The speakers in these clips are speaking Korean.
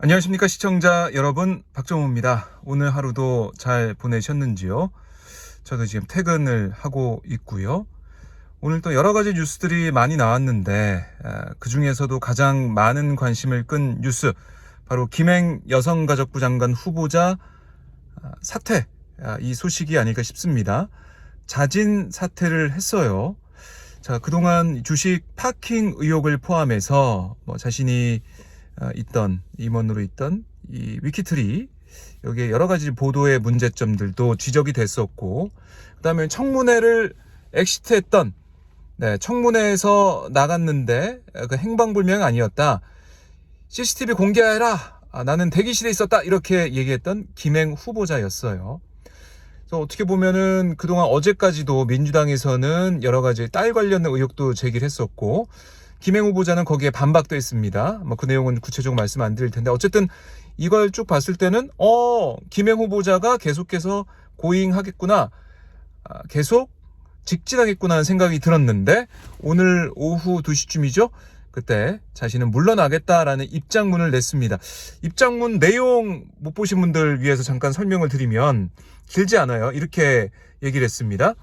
안녕하십니까 시청자 여러분 박정호입니다. 오늘 하루도 잘 보내셨는지요? 저도 지금 퇴근을 하고 있고요. 오늘 또 여러 가지 뉴스들이 많이 나왔는데 그 중에서도 가장 많은 관심을 끈 뉴스 바로 김행 여성가족부 장관 후보자 아, 사퇴 아, 이 소식이 아닐까 싶습니다. 자진 사퇴를 했어요. 자 그동안 주식 파킹 의혹을 포함해서 뭐 자신이 어, 있던 임원으로 있던 이 위키트리 여기에 여러 가지 보도의 문제점들도 지적이 됐었고 그다음에 청문회를 엑시트했던 네, 청문회에서 나갔는데 그 행방불명 아니었다. CCTV 공개해라. 아, 나는 대기실에 있었다. 이렇게 얘기했던 김행 후보자였어요. 그래서 어떻게 보면은 그동안 어제까지도 민주당에서는 여러 가지 딸 관련 의혹도 제기를 했었고 김행 후보자는 거기에 반박도 했습니다. 뭐 그 내용은 구체적으로 말씀 안 드릴 텐데 어쨌든 이걸 쭉 봤을 때는 어 김행 후보자가 계속해서 고잉하겠구나, 아, 계속 직진하겠구나 하는 생각이 들었는데 오늘 오후 2시쯤이죠. 그때 자신은 물러나겠다라는 입장문을 냈습니다. 입장문 내용 못 보신 분들 위해서 잠깐 설명을 드리면 길지 않아요. 이렇게 얘기를 했습니다.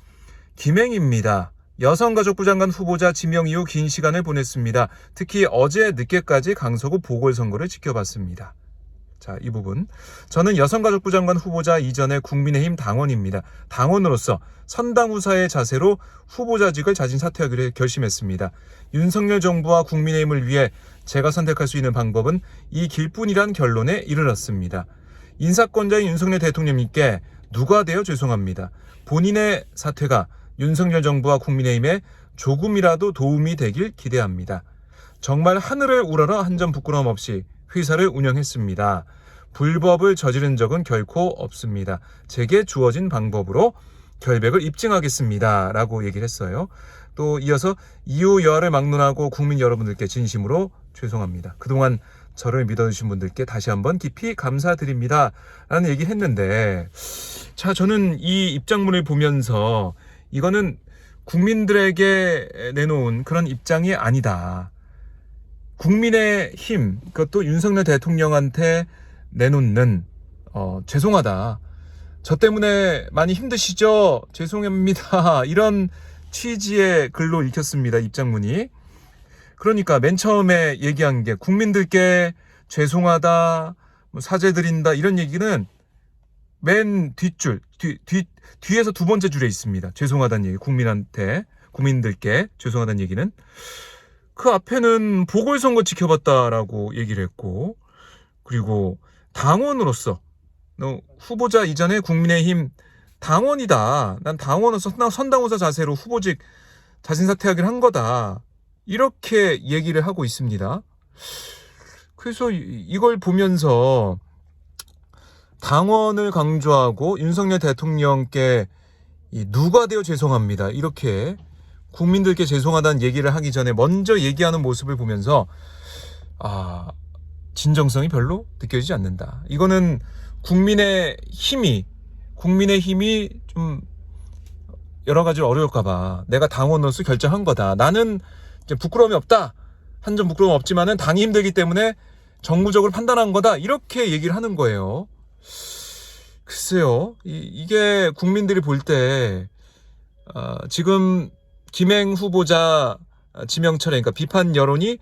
김행입니다. 여성가족부 장관 후보자 지명 이후 긴 시간을 보냈습니다. 특히 어제 늦게까지 강서구 보궐선거를 지켜봤습니다. 자, 이 부분. 저는 여성가족부 장관 후보자 이전에 국민의힘 당원입니다. 당원으로서 선당후사의 자세로 후보자직을 자진 사퇴하기로 결심했습니다. 윤석열 정부와 국민의힘을 위해 제가 선택할 수 있는 방법은 이 길뿐이란 결론에 이르렀습니다. 인사권자인 윤석열 대통령님께 누가 되어 죄송합니다. 본인의 사퇴가 윤석열 정부와 국민의힘에 조금이라도 도움이 되길 기대합니다. 정말 하늘을 우러러 한 점 부끄러움 없이 회사를 운영했습니다. 불법을 저지른 적은 결코 없습니다. 제게 주어진 방법으로 결백을 입증하겠습니다. 라고 얘기를 했어요. 또 이어서 이후 여하를 막론하고 국민 여러분들께 진심으로 죄송합니다. 그동안 저를 믿어주신 분들께 다시 한번 깊이 감사드립니다. 라는 얘기를 했는데, 자, 저는 이 입장문을 보면서 이거는 국민들에게 내놓은 그런 입장이 아니다. 국민의 힘, 그것도 윤석열 대통령한테 내놓는, 어, 죄송하다. 저 때문에 많이 힘드시죠? 죄송합니다. 이런 취지의 글로 읽혔습니다. 입장문이. 그러니까 맨 처음에 얘기한 게 국민들께 죄송하다, 뭐 사죄드린다, 이런 얘기는 맨 뒷줄, 뒤, 뒤, 뒤에서 두 번째 줄에 있습니다. 죄송하다는 얘기, 국민한테, 국민들께 죄송하다는 얘기는. 그 앞에는 보궐선거 지켜봤다라고 얘기를 했고, 그리고 당원으로서, 너 후보자 이전에 국민의힘 당원이다. 난 당원으로서 선당후사 자세로 후보직 자진 사퇴하기를 한 거다. 이렇게 얘기를 하고 있습니다. 그래서 이걸 보면서 당원을 강조하고 윤석열 대통령께 누가 되어 죄송합니다. 이렇게 국민들께 죄송하다는 얘기를 하기 전에 먼저 얘기하는 모습을 보면서 아 진정성이 별로 느껴지지 않는다. 이거는 국민의 힘이 국민의 힘이 좀 여러 가지로 어려울까봐 내가 당원으로서 결정한 거다. 나는 부끄러움이 없다. 한 점 부끄러움 없지만은 당이 힘들기 때문에 정무적으로 판단한 거다. 이렇게 얘기를 하는 거예요. 글쎄요, 이, 게 국민들이 볼 때, 어, 지금 김행 후보자 지명철에, 그러니까 비판 여론이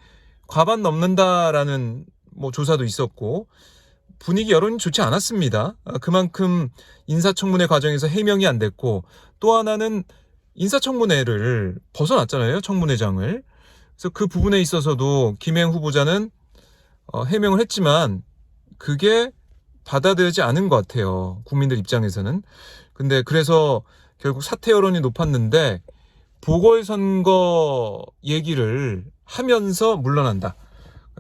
과반 넘는다라는 뭐 조사도 있었고, 분위기 여론이 좋지 않았습니다. 아, 그만큼 인사청문회 과정에서 해명이 안 됐고, 또 하나는 인사청문회를 벗어났잖아요, 청문회장을. 그래서 그 부분에 있어서도 김행 후보자는 어, 해명을 했지만, 그게 받아들이지 않은 것 같아요. 국민들 입장에서는. 근데 그래서 결국 사퇴 여론이 높았는데 보궐선거 얘기를 하면서 물러난다.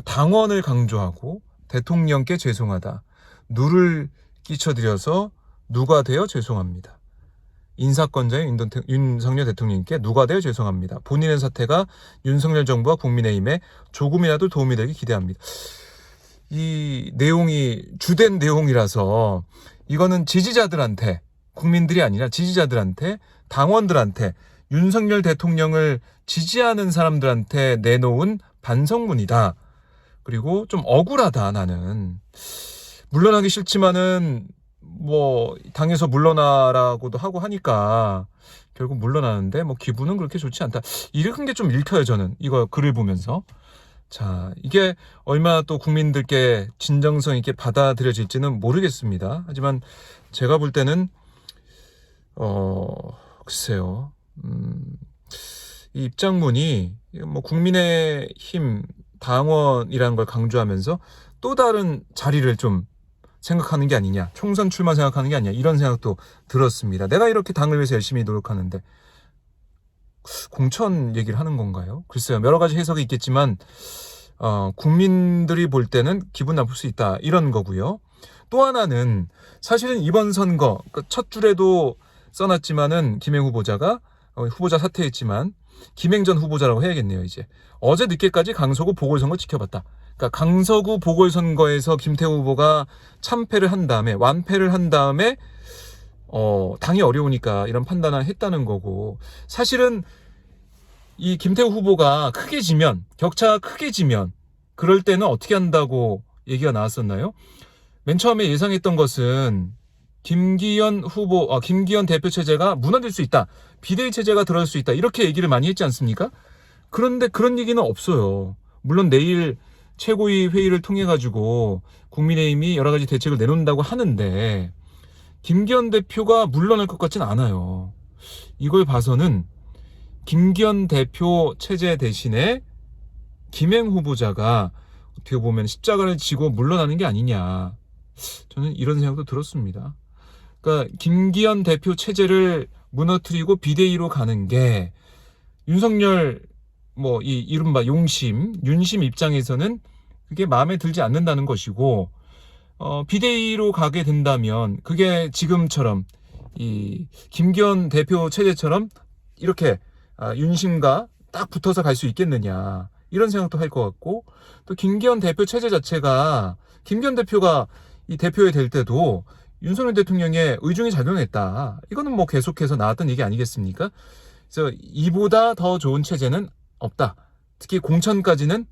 당원을 강조하고 대통령께 죄송하다. 누를 끼쳐드려서 누가 되어 죄송합니다. 인사권자인 윤석열 대통령께 누가 되어 죄송합니다. 본인의 사태가 윤석열 정부와 국민의힘에 조금이라도 도움이 되길 기대합니다. 이 내용이 주된 내용이라서 이거는 지지자들한테 국민들이 아니라 지지자들한테 당원들한테 윤석열 대통령을 지지하는 사람들한테 내놓은 반성문이다. 그리고 좀 억울하다 나는 물러나기 싫지만은 뭐 당에서 물러나라고도 하고 하니까 결국 물러나는데 뭐 기분은 그렇게 좋지 않다. 이런 게 좀 읽혀요 저는 이거 글을 보면서. 자 이게 얼마나 또 국민들께 진정성 있게 받아들여질지는 모르겠습니다. 하지만 제가 볼 때는 어 글쎄요. 음, 이 입장문이 뭐 국민의 힘 당원이라는 걸 강조하면서 또 다른 자리를 좀 생각하는 게 아니냐, 총선 출마 생각하는 게 아니냐 이런 생각도 들었습니다. 내가 이렇게 당을 위해서 열심히 노력하는데 공천 얘기를 하는 건가요? 글쎄요, 여러 가지 해석이 있겠지만 어, 국민들이 볼 때는 기분 나쁠 수 있다 이런 거고요. 또 하나는 사실은 이번 선거 그첫 줄에도 써놨지만은 김행 후보자가 어, 후보자 사퇴했지만 김행전 후보자라고 해야겠네요 이제 어제 늦게까지 강서구 보궐선거 지켜봤다. 그러니까 강서구 보궐선거에서 김태우 후보가 참패를 한 다음에 완패를 한 다음에 어 당이 어려우니까 이런 판단을 했다는 거고 사실은 이 김태우 후보가 크게 지면 격차가 크게 지면 그럴 때는 어떻게 한다고 얘기가 나왔었나요? 맨 처음에 예상했던 것은 김기현 후보, 아, 김기현 대표 체제가 무너질 수 있다. 비대위 체제가 들어갈 수 있다. 이렇게 얘기를 많이 했지 않습니까? 그런데 그런 얘기는 없어요. 물론 내일 최고위 회의를 통해 가지고 국민의힘이 여러 가지 대책을 내놓는다고 하는데 김기현 대표가 물러날 것 같진 않아요. 이걸 봐서는 김기현 대표 체제 대신에 김행 후보자가 어떻게 보면 십자가를 지고 물러나는 게 아니냐. 저는 이런 생각도 들었습니다. 그러니까 김기현 대표 체제를 무너뜨리고 비대위로 가는 게 윤석열 뭐 이 이른바 용심, 윤심 입장에서는 그게 마음에 들지 않는다는 것이고 어 비대위로 가게 된다면 그게 지금처럼 이 김기현 대표 체제처럼 이렇게 아, 윤심과 딱 붙어서 갈 수 있겠느냐 이런 생각도 할 것 같고 또 김기현 대표 체제 자체가 김기현 대표가 이 대표에 될 때도 윤석열 대통령의 의중이 작용했다. 이거는 뭐 계속해서 나왔던 얘기 아니겠습니까? 그래서 이보다 더 좋은 체제는 없다. 특히 공천까지는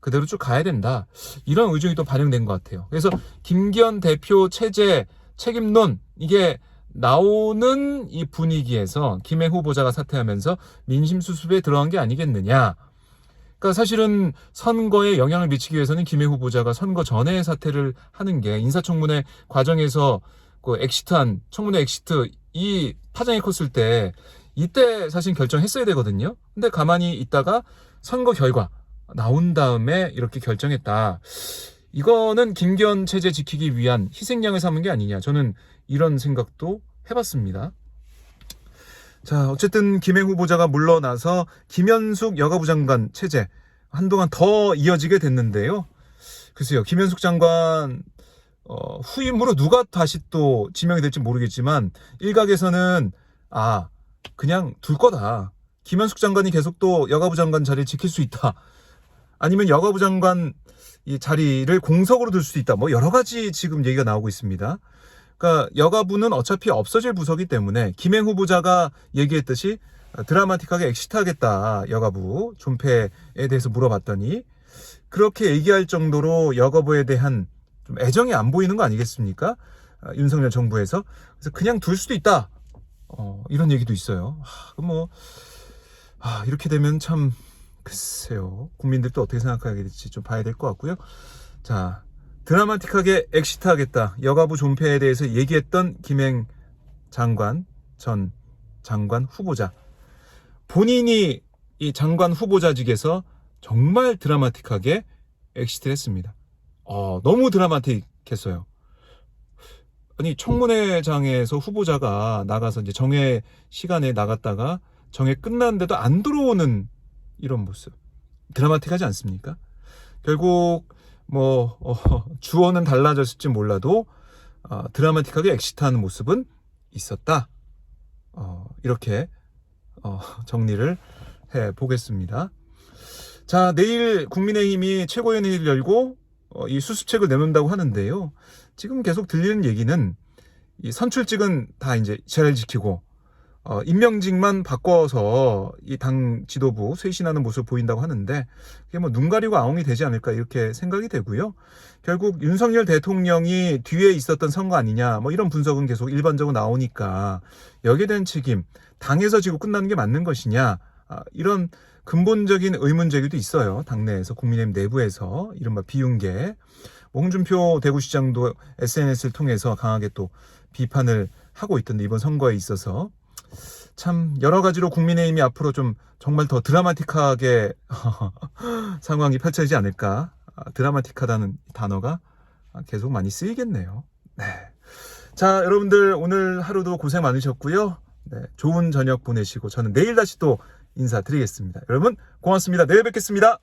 그대로 쭉 가야 된다. 이런 의중이 또 반영된 것 같아요. 그래서 김기현 대표 체제 책임론 이게 나오는 이 분위기에서 김해 후보자가 사퇴하면서 민심 수습에 들어간 게 아니겠느냐. 그러니까 사실은 선거에 영향을 미치기 위해서는 김해 후보자가 선거 전에 사퇴를 하는 게 인사청문회 과정에서 그 엑시트한 청문회 엑시트 이 파장이 컸을 때 이때 사실 결정했어야 되거든요. 근데 가만히 있다가 선거 결과 나온 다음에 이렇게 결정했다. 이거는 김기현 체제 지키기 위한 희생양을 삼은 게 아니냐. 저는 이런 생각도 해봤습니다. 자, 어쨌든 김행 후보자가 물러나서 김현숙 여가부 장관 체제 한동안 더 이어지게 됐는데요. 글쎄요, 김현숙 장관 어, 후임으로 누가 다시 또 지명이 될지 모르겠지만 일각에서는 아 그냥 둘 거다. 김현숙 장관이 계속 또 여가부 장관 자리를 지킬 수 있다. 아니면 여가부 장관 이 자리를 공석으로 둘 수도 있다. 뭐 여러 가지 지금 얘기가 나오고 있습니다. 그러니까 여가부는 어차피 없어질 부서기 때문에 김행 후보자가 얘기했듯이 드라마틱하게 엑시트하겠다 여가부 존폐에 대해서 물어봤더니 그렇게 얘기할 정도로 여가부에 대한 좀 애정이 안 보이는 거 아니겠습니까? 아, 윤석열 정부에서 그래서 그냥 둘 수도 있다. 어, 이런 얘기도 있어요. 하, 그럼 뭐 아, 이렇게 되면 참 글쎄요 국민들도 어떻게 생각하게 될지 좀 봐야 될 것 같고요. 자 드라마틱하게 엑시트하겠다. 여가부 존폐에 대해서 얘기했던 김행 장관 전 장관 후보자 본인이 이 장관 후보자직에서 정말 드라마틱하게 엑시트를 했습니다. 어, 너무 드라마틱했어요. 아니 청문회장에서 후보자가 나가서 이제 정회 시간에 나갔다가 정회 끝났는데도 안 들어오는 이런 모습 드라마틱하지 않습니까? 결국 뭐 어, 주어는 달라졌을지 몰라도 어, 드라마틱하게 엑시트하는 모습은 있었다. 어, 이렇게 어, 정리를 해 보겠습니다. 자 내일 국민의힘이 최고위원회를 열고 어, 이 수습책을 내놓는다고 하는데요. 지금 계속 들리는 얘기는 이 선출직은 다 이제 잘 지키고 어, 임명직만 바꿔서 이 당 지도부 쇄신하는 모습 보인다고 하는데 그게 뭐 눈 가리고 아웅이 되지 않을까 이렇게 생각이 되고요. 결국 윤석열 대통령이 뒤에 있었던 선거 아니냐 뭐 이런 분석은 계속 일반적으로 나오니까 여기에 대한 책임 당에서 지고 끝나는 게 맞는 것이냐 아, 이런 근본적인 의문 제기도 있어요. 당내에서 국민의힘 내부에서 이른바 비윤계 뭐 홍준표 대구시장도 SNS를 통해서 강하게 또 비판을 하고 있던데 이번 선거에 있어서 참 여러 가지로 국민의힘이 앞으로 좀 정말 더 드라마틱하게 상황이 펼쳐지지 않을까 아, 드라마틱하다는 단어가 계속 많이 쓰이겠네요. 네. 자, 여러분들 오늘 하루도 고생 많으셨고요. 네, 좋은 저녁 보내시고 저는 내일 다시 또 인사드리겠습니다. 여러분 고맙습니다. 내일 뵙겠습니다.